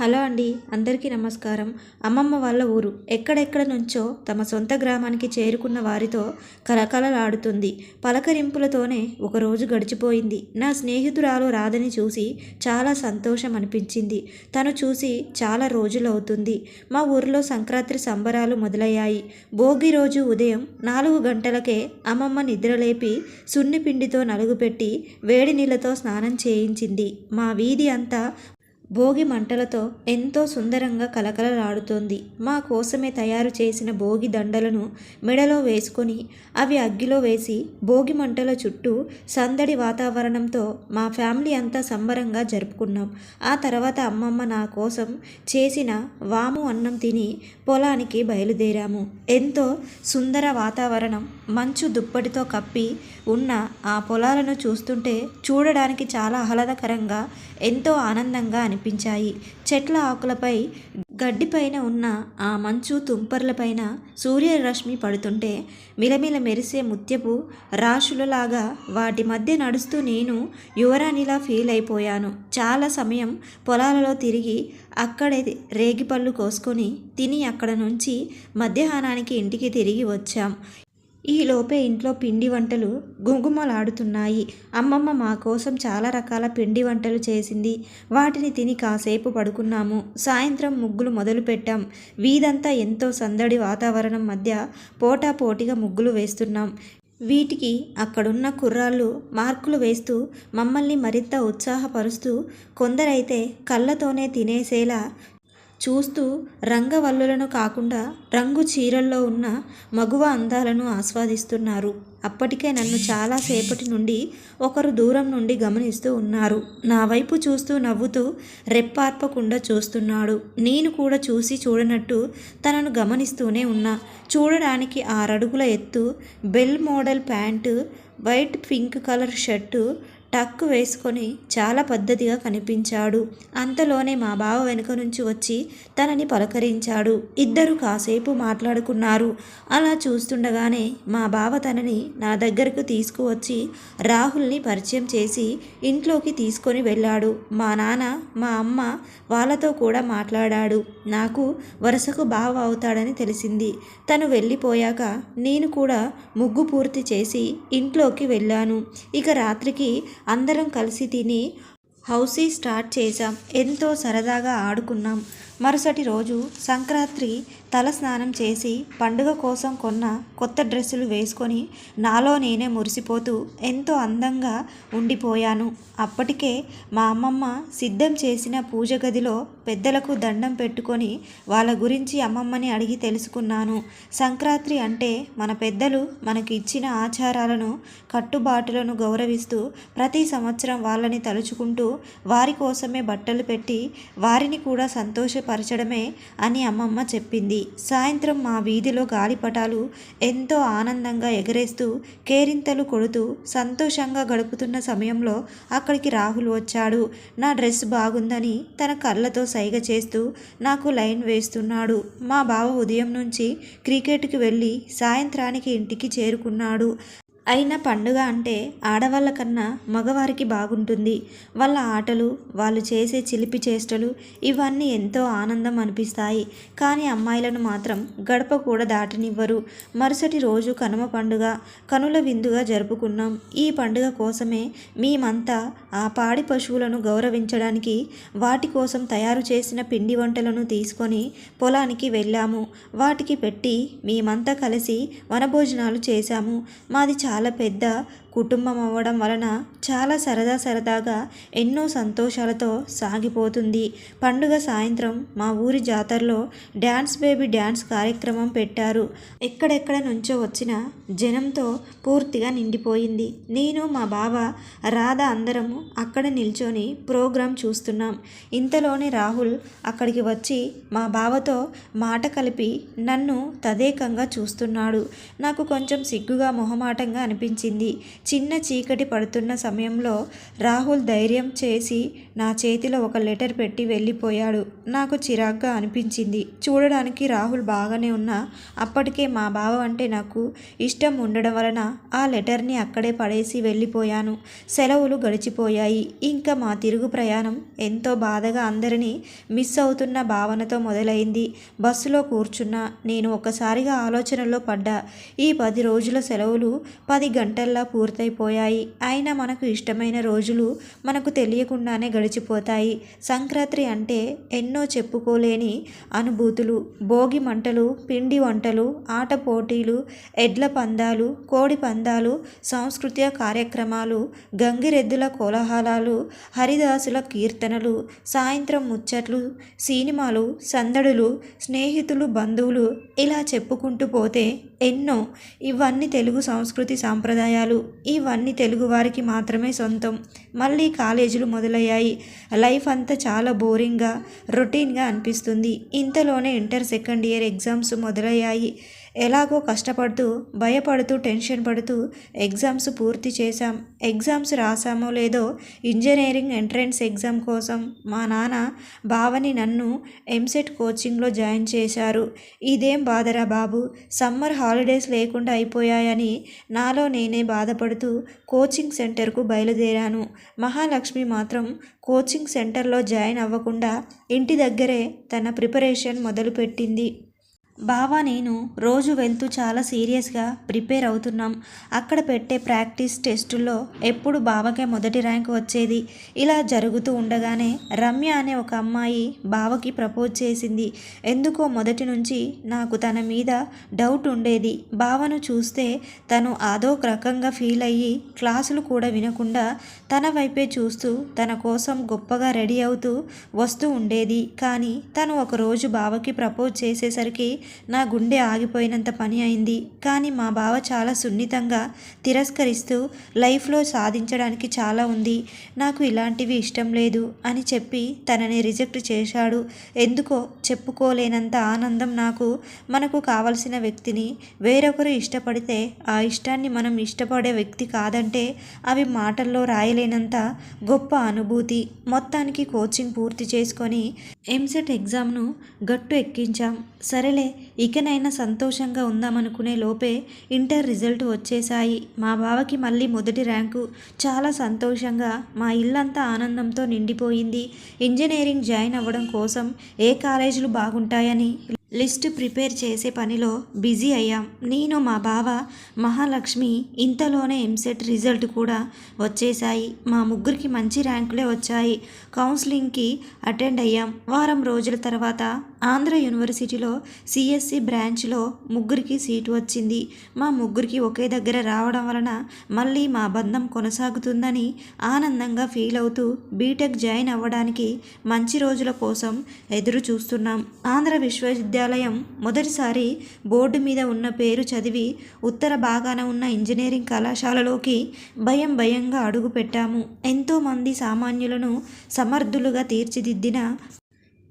Hello అండి అందరికీ నమస్కారం. అమ్మమ్మ వాళ్ళ ఊరు ఎక్కడెక్కడ నుంచో తమ సొంత గ్రామానికి చేరుకున్న వారితో కలకలలాడుతుంది పలకరింపులతోనే ఒకరోజు గడిచిపోయింది. నా స్నేహితురాలు రాదని చూసి చాలా సంతోషం అనిపించింది తను చూసి చాలా రోజులవుతుంది. మా ఊరిలో సంక్రాంతి సంబరాలు మొదలయ్యాయి. భోగి రోజు ఉదయం నాలుగు గంటలకే అమ్మమ్మ నిద్రలేపి సున్నిపిండితో నలుగుపెట్టి వేడి నీళ్ళతో స్నానం చేయించింది. మా వీధి అంతా భోగి మంటలతో ఎంతో సుందరంగా కలకలలాడుతోంది. మా కోసమే తయారు చేసిన భోగి దండలను మెడలో వేసుకొని అవి అగ్గిలో వేసి భోగి మంటల చుట్టూ సందడి వాతావరణంతో మా ఫ్యామిలీ అంతా సంబరంగా జరుపుకున్నాం. ఆ తర్వాత అమ్మమ్మ నా కోసం చేసిన వాము అన్నం తిని పొలానికి బయలుదేరాము. ఎంతో సుందర వాతావరణం మంచు దుప్పటితో కప్పి ఉన్న ఆ పొలాలను చూస్తుంటే చూడడానికి చాలా ఆహ్లాదకరంగా ఎంతో ఆనందంగా అనిపించాయి. చెట్ల ఆకులపై గడ్డిపైన ఉన్న ఆ మంచు తుంపర్లపైన సూర్యరశ్మి పడుతుంటే మిలమిల మెరిసే ముత్యపు రాశులలాగా వాటి మధ్య నడుస్తూ నేను యువరాణిలా ఫీల్ అయిపోయాను. చాలా సమయం పొలాలలో తిరిగి అక్కడే రేగిపళ్ళు కోసుకొని తిని అక్కడ నుంచి మధ్యాహ్నానికి ఇంటికి తిరిగి వచ్చాం. ఈ లోపే ఇంట్లో పిండి వంటలు గుంగుమలాడుతున్నాయి. అమ్మమ్మ మా కోసం చాలా రకాల పిండి వంటలు చేసింది. వాటిని తిని కాసేపు పడుకున్నాము. సాయంత్రం ముగ్గులు మొదలుపెట్టాం వీధంతా ఎంతో సందడి వాతావరణం మధ్య పోటా పోటీగా ముగ్గులు వేస్తున్నాం. వీటికి అక్కడున్న కుర్రాళ్ళు మార్కులు వేస్తూ మమ్మల్ని మరింత ఉత్సాహపరుస్తూ కొందరైతే కళ్ళతోనే తినేసేలా చూస్తూ రంగవల్లులను కాకుండా రంగు చీరల్లో ఉన్న మగువ అందాలను ఆస్వాదిస్తున్నారు. అప్పటికే నన్ను చాలా సేపటి నుండి ఒకరు దూరం నుండి గమనిస్తూ ఉన్నారు. నా వైపు చూస్తూ నవ్వుతూ రెప్పార్పకుండా చూస్తున్నాడు. నేను కూడా చూసి చూడనట్టు తనను గమనిస్తూనే ఉన్నా. చూడడానికి ఆరడుగుల ఎత్తు bell model pant white pink colour shirt tuck వేసుకొని చాలా పద్ధతిగా కనిపించాడు. అంతలోనే మా బావ వెనుక నుంచి వచ్చి తనని పలకరించాడు. ఇద్దరు కాసేపు మాట్లాడుకున్నారు. అలా చూస్తుండగానే మా బావ తనని నా దగ్గరకు తీసుకువచ్చి రాహుల్ని పరిచయం చేసి ఇంట్లోకి తీసుకొని వెళ్ళాడు. మా నాన్న మా అమ్మ వాళ్ళతో కూడా మాట్లాడాడు. నాకు వరుసకు బావ అవుతాడని తెలిసింది. తను వెళ్ళిపోయాక నేను కూడా ముగ్గు పూర్తి చేసి ఇంట్లోకి వెళ్ళాను. ఇక రాత్రికి అందరం కలిసి తిని హౌసీ స్టార్ట్ చేశాం. ఎంతో సరదాగా ఆడుకున్నాం. మరుసటి రోజు సంక్రాంతి తల స్నానం చేసి పండుగ కోసం కొన్న కొత్త డ్రెస్సులు వేసుకొని నాలో నేనే మురిసిపోతూ ఎంతో అందంగా ఉండిపోయాను. అప్పటికే మా అమ్మమ్మ సిద్ధం చేసిన పూజ గదిలో పెద్దలకు దండం పెట్టుకొని వాళ్ళ గురించి అమ్మమ్మని అడిగి తెలుసుకున్నాను. సంక్రాంతి అంటే మన పెద్దలు మనకు ఇచ్చిన ఆచారాలను కట్టుబాటులను గౌరవిస్తూ ప్రతి సంవత్సరం వాళ్ళని తలుచుకుంటూ వారి కోసమే బట్టలు పెట్టి వారిని కూడా సంతోషపరచడమే అని అమ్మమ్మ చెప్పింది. సాయంత్రం మా వీధిలో గాలిపటాలు ఎంతో ఆనందంగా ఎగరేస్తూ కేరింతలు కొడుతూ సంతోషంగా గడుపుతున్న సమయంలో అక్కడికి రాహుల్ వచ్చాడు. నా డ్రెస్ బాగుందని తన కళ్ళతో సైగ చేస్తూ నాకు లైన్ వేస్తున్నాడు. మా బావ ఉదయం నుంచి క్రికెట్కి వెళ్ళి సాయంత్రానికి ఇంటికి చేరుకున్నాడు. అయినా పండుగ అంటే ఆడవాళ్ళ కన్నా మగవారికి బాగుంటుంది. వాళ్ళ ఆటలు వాళ్ళు చేసే చిలిపి చేష్టలు ఇవన్నీ ఎంతో ఆనందం అనిపిస్తాయి. కానీ అమ్మాయిలను మాత్రం గడప కూడా దాటనివ్వరు. మరుసటి రోజు కనుమ పండుగ కనుల విందుగా జరుపుకున్నాం. ఈ పండుగ కోసమే మేమంతా ఆ పాడి పశువులను గౌరవించడానికి వాటి కోసం తయారు చేసిన పిండి వంటలను తీసుకొని పొలానికి వెళ్ళాము. వాటికి పెట్టి మేమంతా కలిసి వనభోజనాలు చేశాము. మాది చాలా చాలా పెద్ద కుటుంబం అవ్వడం వలన చాలా సరదా సరదాగా ఎన్నో సంతోషాలతో సాగిపోతుంది. పండుగ సాయంత్రం మా ఊరి జాతరలో డ్యాన్స్ బేబీ డ్యాన్స్ కార్యక్రమం పెట్టారు. ఎక్కడెక్కడ నుంచో వచ్చిన జనంతో పూర్తిగా నిండిపోయింది. నేను మా బావ రాధ అందరము అక్కడ నిల్చొని ప్రోగ్రాం చూస్తున్నాం. ఇంతలోనే రాహుల్ అక్కడికి వచ్చి మా బావతో మాట కలిపి నన్ను తదేకంగా చూస్తున్నాడు. నాకు కొంచెం సిగ్గుగా మొహమాటంగా అనిపించింది. చిన్న చీకటి పడుతున్న సమయంలో రాహుల్ ధైర్యం చేసి నా చేతిలో ఒక లెటర్ పెట్టి వెళ్ళిపోయాడు. నాకు చిరాగ్గా అనిపించింది. చూడడానికి రాహుల్ బాగానే ఉన్నా అప్పటికే మా బావ అంటే నాకు ఇష్టం ఉండడం వలన ఆ లెటర్ని అక్కడే పడేసి వెళ్ళిపోయాను. సెలవులు గడిచిపోయాయి. ఇంకా మా తిరుగు ప్రయాణం ఎంతో బాధగా అందరినీ మిస్ అవుతున్న భావనతో మొదలైంది. బస్సులో కూర్చున్న నేను ఒక్కసారిగా ఆలోచనలో పడ్డా. ఈ పది రోజుల సెలవులు పది గంటల్లా పూర్తయిపోయాయి. అయినా మనకు ఇష్టమైన రోజులు మనకు తెలియకుండానే గడిచిపోతాయి. సంక్రాంతి అంటే ఎన్నో చెప్పుకోలేని అనుభూతులు. భోగి మంటలు పిండి వంటలు ఆట పోటీలు ఎడ్ల పందాలు కోడి పందాలు సాంస్కృతిక కార్యక్రమాలు గంగిరెద్దుల కోలాహలాలు హరిదాసుల కీర్తనలు సాయంత్రం ముచ్చట్లు సినిమాలు సందడులు స్నేహితులు బంధువులు ఇలా చెప్పుకుంటూ పోతే ఎన్నో. ఇవన్నీ తెలుగు సంస్కృతి సాంప్రదాయాలు. ఇవన్నీ తెలుగువారికి మాత్రమే సొంతం. మళ్ళీ కాలేజీలు మొదలయ్యాయి. లైఫ్ అంతా చాలా బోరింగ్గా రొటీన్గా అనిపిస్తుంది. ఇంతలోనే ఇంటర్ సెకండ్ ఇయర్ ఎగ్జామ్స్ మొదలయ్యాయి. ఎలాగో కష్టపడుతూ భయపడుతూ టెన్షన్ పడుతూ ఎగ్జామ్స్ పూర్తి చేశాం. ఎగ్జామ్స్ రాసామో లేదో ఇంజనీరింగ్ ఎంట్రన్స్ ఎగ్జామ్ కోసం మా నాన్న బావని నన్ను ఎంసెట్ కోచింగ్లో జాయిన్ చేశారు. ఇదేం బాధరా బాబు? సమ్మర్ హాలిడేస్ లేకుండా అయిపోయాయని నాలో నేనే బాధపడుతూ కోచింగ్ సెంటర్కు బయలుదేరాను. మహాలక్ష్మి మాత్రం కోచింగ్ సెంటర్లో జాయిన్ అవ్వకుండా ఇంటి దగ్గరే తన ప్రిపరేషన్ మొదలుపెట్టింది. బావా నేను రోజు వెళ్తూ చాలా సీరియస్గా ప్రిపేర్ అవుతున్నాం. అక్కడ పెట్టే ప్రాక్టీస్ టెస్టుల్లో ఎప్పుడు బావకే మొదటి ర్యాంక్ వచ్చేది. ఇలా జరుగుతూ ఉండగానే రమ్య అనే ఒక అమ్మాయి బావకి ప్రపోజ్ చేసింది. ఎందుకో మొదటి నుంచి నాకు తన మీద డౌట్ ఉండేది. బావను చూస్తే తను అదో రకంగా ఫీల్ అయ్యి క్లాసులు కూడా వినకుండా తన వైపే చూస్తూ తన కోసం గొప్పగా రెడీ అవుతూ వస్తూ ఉండేది. కానీ తను ఒకరోజు బావకి ప్రపోజ్ చేసేసరికి నా గుండె ఆగిపోయినంత పని అయింది. కానీ మా బావ చాలా సున్నితంగా తిరస్కరిస్తూ లైఫ్లో సాధించడానికి చాలా ఉంది. నాకు ఇలాంటివి ఇష్టం లేదు అని చెప్పి తనని రిజెక్ట్ చేశాడు. ఎందుకో చెప్పుకోలేనంత ఆనందం నాకు మనకు కావలసిన వ్యక్తిని వేరొకరు ఇష్టపడితే ఆ ఇష్టాన్ని మనం ఇష్టపడే వ్యక్తి కాదంటే అవి మాటల్లో రాయలేనంత గొప్ప అనుభూతి. మొత్తానికి కోచింగ్ పూర్తి చేసుకొని ఎంసెట్ ఎగ్జామ్ను గట్టు ఎక్కించాం. సరేలే ఇకనైనా సంతోషంగా ఉందామనుకునే లోపే ఇంటర్ రిజల్ట్ వచ్చేశాయి. మా బావకి మళ్ళీ మొదటి ర్యాంకు. చాలా సంతోషంగా మా ఇల్లంతా ఆనందంతో నిండిపోయింది. ఇంజనీరింగ్ జాయిన్ అవ్వడం కోసం ఏ కాలేజీలు బాగుంటాయని లిస్ట్ ప్రిపేర్ చేసే పనిలో బిజీ అయ్యాం. నేను మా బావ మహాలక్ష్మి ఇంతలోనే ఎంసెట్ రిజల్ట్ కూడా వచ్చేసాయి మా ముగ్గురికి మంచి ర్యాంకులే వచ్చాయి. కౌన్సిలింగ్కి అటెండ్ అయ్యాం. వారం రోజుల తర్వాత ఆంధ్ర యూనివర్సిటీలో సిఎస్సి బ్రాంచ్లో ముగ్గురికి సీటు వచ్చింది. మా ముగ్గురికి ఒకే దగ్గర రావడం వలన మళ్ళీ మా బంధం కొనసాగుతుందని ఆనందంగా ఫీల్ అవుతూ బీటెక్ జాయిన్ అవ్వడానికి మంచి రోజుల కోసం ఎదురు చూస్తున్నాం. ఆంధ్ర విశ్వవిద్యాలయం మొదటిసారి బోర్డు మీద ఉన్న పేరు చదివి ఉత్తర భాగాన ఉన్న ఇంజనీరింగ్ కళాశాలలోకి భయం భయంగా అడుగుపెట్టాము. ఎంతోమంది సామాన్యులను సమర్థులుగా తీర్చిదిద్దిన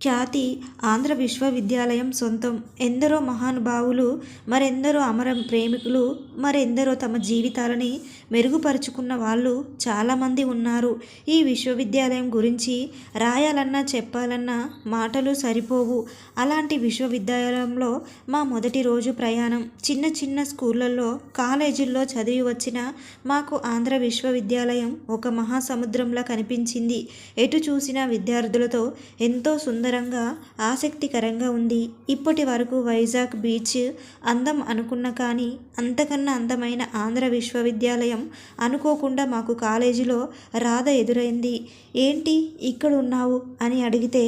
ఖ్యాతి ఆంధ్ర విశ్వవిద్యాలయం సొంతం. ఎందరో మహానుభావులు మరెందరో అమర ప్రేమికులు మరెందరో తమ జీవితాలని మెరుగుపరుచుకున్న వాళ్ళు చాలామంది ఉన్నారు. ఈ విశ్వవిద్యాలయం గురించి రాయాలన్నా చెప్పాలన్నా మాటలు సరిపోవు. అలాంటి విశ్వవిద్యాలయంలో మా మొదటి రోజు ప్రయాణం. చిన్న చిన్న స్కూళ్ళల్లో కాలేజీల్లో చదివి వచ్చిన మాకు ఆంధ్ర విశ్వవిద్యాలయం ఒక మహాసముద్రంలా కనిపించింది. ఎటు చూసినా విద్యార్థులతో ఎంతో సుందరంగా ఆసక్తికరంగా ఉంది. ఇప్పటి వరకు వైజాగ్ బీచ్ అందం అనుకున్న కానీ అంతకన్నా అందమైన ఆంధ్ర విశ్వవిద్యాలయం అనుకోకుండా మాకు కాలేజీలో రాధ ఎదురైంది. ఏంటి ఇక్కడ ఉన్నావు అని అడిగితే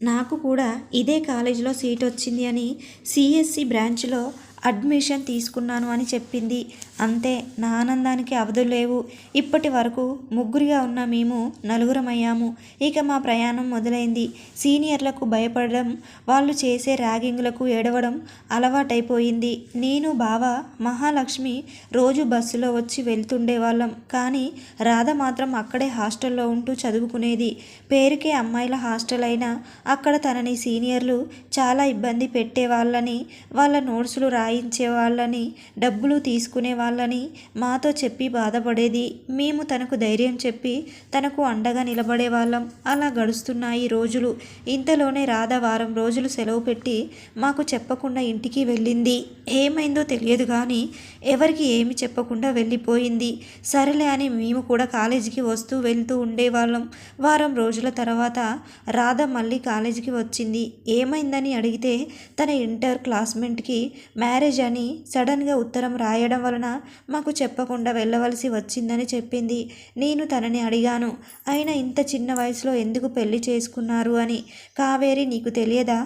నాకు కూడా ఇదే కాలేజీలో సీట్ వచ్చింది అని సిఎస్సి బ్రాంచ్లో అడ్మిషన్ తీసుకున్నాను అని చెప్పింది. అంతే నా ఆనందానికి అవధులు లేవు. ఇప్పటి వరకు ముగ్గురిగా ఉన్న మేము నలుగురమయ్యాము. ఇక మా ప్రయాణం మొదలైంది. సీనియర్లకు భయపడడం వాళ్ళు చేసే ర్యాగింగ్లకు ఏడవడం అలవాటైపోయింది. నేను బావ మహాలక్ష్మి రోజు బస్సులో వచ్చి వెళ్తుండేవాళ్ళం. కానీ రాధ మాత్రం అక్కడే హాస్టల్లో ఉంటూ చదువుకునేది. పేరుకే అమ్మాయిల హాస్టల్ అయినా అక్కడ తనని సీనియర్లు చాలా ఇబ్బంది పెట్టేవాళ్ళని వాళ్ళ నోట్సులు రాయించేవాళ్ళని వాళ్ళని డబ్బులు తీసుకునే వాళ్ళని మాతో చెప్పి బాధపడేది. మేము తనకు ధైర్యం చెప్పి తనకు అండగా నిలబడే వాళ్ళం. అలా గడుస్తున్నాయి రోజులు. ఇంతలోనే రాధ వారం రోజులు సెలవు పెట్టి మాకు చెప్పకుండా ఇంటికి వెళ్ళింది. ఏమైందో తెలియదు కానీ ఎవరికి ఏమి చెప్పకుండా వెళ్ళిపోయింది. సరేలే అని మేము కూడా కాలేజీకి వస్తూ వెళ్తూ ఉండేవాళ్ళం. వారం రోజుల తర్వాత రాధ మళ్ళీ కాలేజీకి వచ్చింది. ఏమైందని అడిగితే తన ఇంటర్ క్లాస్మేట్కి మ్యారేజ్ అని సడన్గా ఉత్తరం రాయడం వలన మాకు చెప్పకుండా వెళ్ళవలసి వచ్చిందని చెప్పింది. నేను తనని అడిగాను. అయినా ఇంత చిన్న వయసులో ఎందుకు పెళ్ళి చేసుకున్నారు అని. కావేరి నీకు తెలియదా?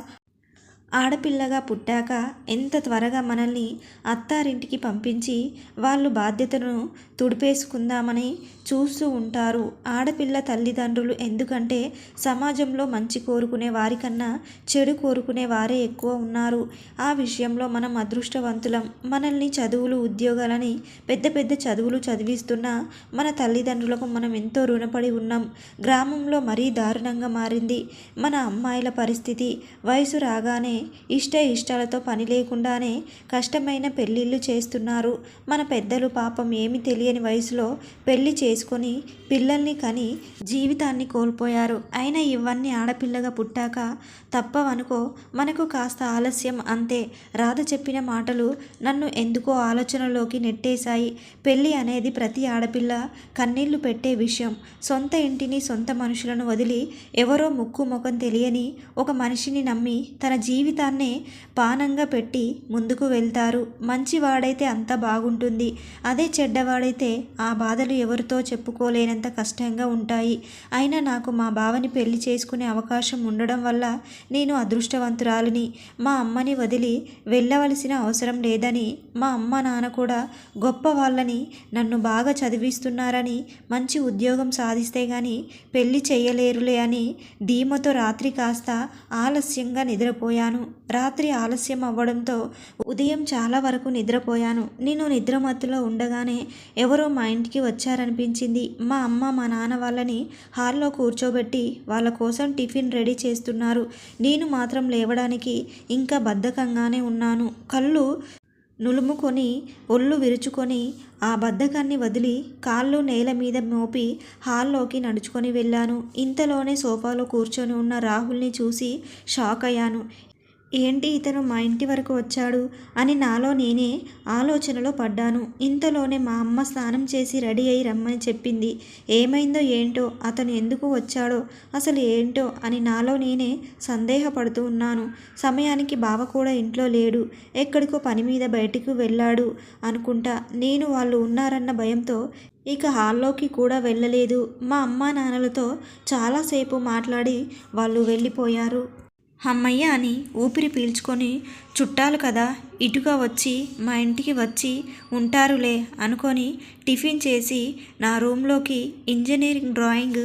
ఆడపిల్లగా పుట్టాక ఎంత త్వరగా మనల్ని అత్తారింటికి పంపించి వాళ్ళు బాధ్యతను తుడిపేసుకుందామని చూస్తూ ఉంటారు. ఆడపిల్ల తల్లిదండ్రులు ఎందుకంటే సమాజంలో మంచి కోరుకునే వారికన్నా చెడు కోరుకునే వారే ఎక్కువ ఉన్నారు. ఆ విషయంలో మనం అదృష్టవంతులం. మనల్ని చదువులు ఉద్యోగాలని పెద్ద పెద్ద చదువులు చదివిస్తున్న మన తల్లిదండ్రులకు మనం ఎంతో రుణపడి ఉన్నాం. గ్రామంలో మరీ దారుణంగా మారింది. మన అమ్మాయిల పరిస్థితి వయసు రాగానే ఇష్ట ఇష్టాలతో పని లేకుండానే కష్టమైన పెళ్ళిళ్ళు చేస్తున్నారు. మన పెద్దలు పాపం ఏమి తెలియదు తెలియని వయసులో పెళ్ళి చేసుకొని పిల్లల్ని కని జీవితాన్ని కోల్పోయారు. అయినా ఇవన్నీ ఆడపిల్లగా పుట్టాక తప్పవనుకో మనకు కాస్త ఆలస్యం అంతే. రాధ చెప్పిన మాటలు నన్ను ఎందుకో ఆలోచనలోకి నెట్టేశాయి. పెళ్ళి అనేది ప్రతి ఆడపిల్ల కన్నీళ్ళు పెట్టే విషయం. సొంత ఇంటిని సొంత మనుషులను వదిలి ఎవరో ముక్కు ముఖం తెలియని ఒక మనిషిని నమ్మి తన జీవితాన్నే పానంగా పెట్టి ముందుకు వెళ్తారు. మంచివాడైతే అంత బాగుంటుంది. అదే చెడ్డవాడైతే అయితే ఆ బాధలు ఎవరితో చెప్పుకోలేనంత కష్టంగా ఉంటాయి. అయినా నాకు మా బావని పెళ్ళి చేసుకునే అవకాశం ఉండడం వల్ల నేను అదృష్టవంతురాలిని. మా అమ్మని వదిలి వెళ్ళవలసిన అవసరం లేదని మా అమ్మ నాన్న కూడా గొప్ప వాళ్ళని నన్ను బాగా చదివిస్తున్నారని మంచి ఉద్యోగం సాధిస్తే గాని పెళ్ళి చేయలేరులే అని ధీమతో రాత్రి కాస్త ఆలస్యంగా నిద్రపోయాను. రాత్రి ఆలస్యం అవ్వడంతో ఉదయం చాలా వరకు నిద్రపోయాను. నేను నిద్రమత్తులో ఉండగానే ఎవరో మా ఇంటికి వచ్చారనిపించింది. మా అమ్మ మా నాన్న వాళ్ళని హాల్లో కూర్చోబెట్టి వాళ్ళ కోసం టిఫిన్ రెడీ చేస్తున్నారు. నేను మాత్రం లేవడానికి ఇంకా బద్ధకంగానే ఉన్నాను. కళ్ళు నులుముకొని ఒళ్ళు విరుచుకొని ఆ బద్ధకాన్ని వదిలి కాళ్ళు నేల మీద మోపి హాల్లోకి నడుచుకొని వెళ్ళాను. ఇంతలోనే సోఫాలో కూర్చొని ఉన్న రాహుల్ని చూసి షాక్ అయ్యాను. ఏంటి ఇతను మా ఇంటి వరకు వచ్చాడు? అని నాలో నేనే ఆలోచనలో పడ్డాను. ఇంతలోనే మా అమ్మ స్నానం చేసి రెడీ అయి రమ్మని చెప్పింది. ఏమైందో ఏంటో అతను ఎందుకు వచ్చాడో అసలు ఏంటో అని నాలో నేనే సందేహపడుతూ ఉన్నాను. సమయానికి బావ కూడా ఇంట్లో లేడు. ఎక్కడికో పని మీద బయటికి వెళ్ళాడు అనుకుంటా. నేను వాళ్ళు ఉన్నారన్న భయంతో ఇక హాల్లోకి కూడా వెళ్ళలేదు. మా అమ్మా నాన్నలతో చాలాసేపు మాట్లాడి వాళ్ళు వెళ్ళిపోయారు. అమ్మయ్య అని ఊపిరి పీల్చుకొని చుట్టాలు కదా ఇటుగా వచ్చి మా ఇంటికి వచ్చి ఉంటారులే అనుకొని టిఫిన్ చేసి నా రూమ్లోకి ఇంజనీరింగ్ డ్రాయింగ్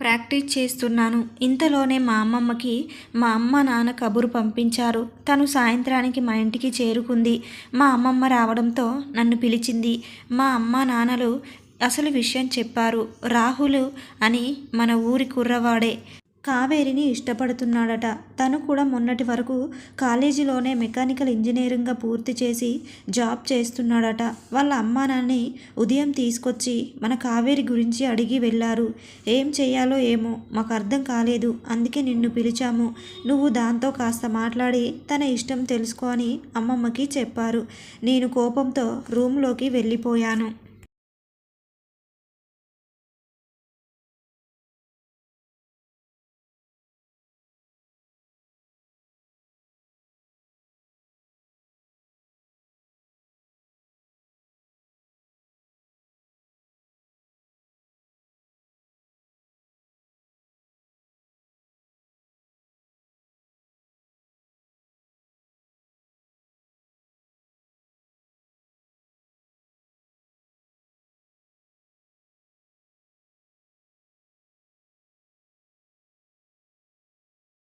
ప్రాక్టీస్ చేస్తున్నాను. ఇంతలోనే మా అమ్మమ్మకి మా అమ్మ నాన్న కబురు పంపించారు. తను సాయంత్రానికి మా ఇంటికి చేరుకుంది. మా అమ్మమ్మ రావడంతో నన్ను పిలిచింది. మా అమ్మ నాన్నలు అసలు విషయం చెప్పారు. రాహుల్ అని మన ఊరి కుర్రవాడే. కావేరిని ఇష్టపడుతున్నాడట. తను కూడా మొన్నటి వరకు కాలేజీలోనే మెకానికల్ ఇంజనీరింగ్గా పూర్తి చేసి జాబ్ చేస్తున్నాడట. వాళ్ళ అమ్మా నాన్ని ఉదయం తీసుకొచ్చి మన కావేరి గురించి అడిగి వెళ్ళారు. ఏం చేయాలో ఏమో మాకు అర్థం కాలేదు. అందుకే నిన్ను పిలిచాము. నువ్వు దాంతో కాస్త మాట్లాడి తన ఇష్టం తెలుసుకొని అమ్మమ్మకి చెప్పారు. నేను కోపంతో రూమ్లోకి వెళ్ళిపోయాను.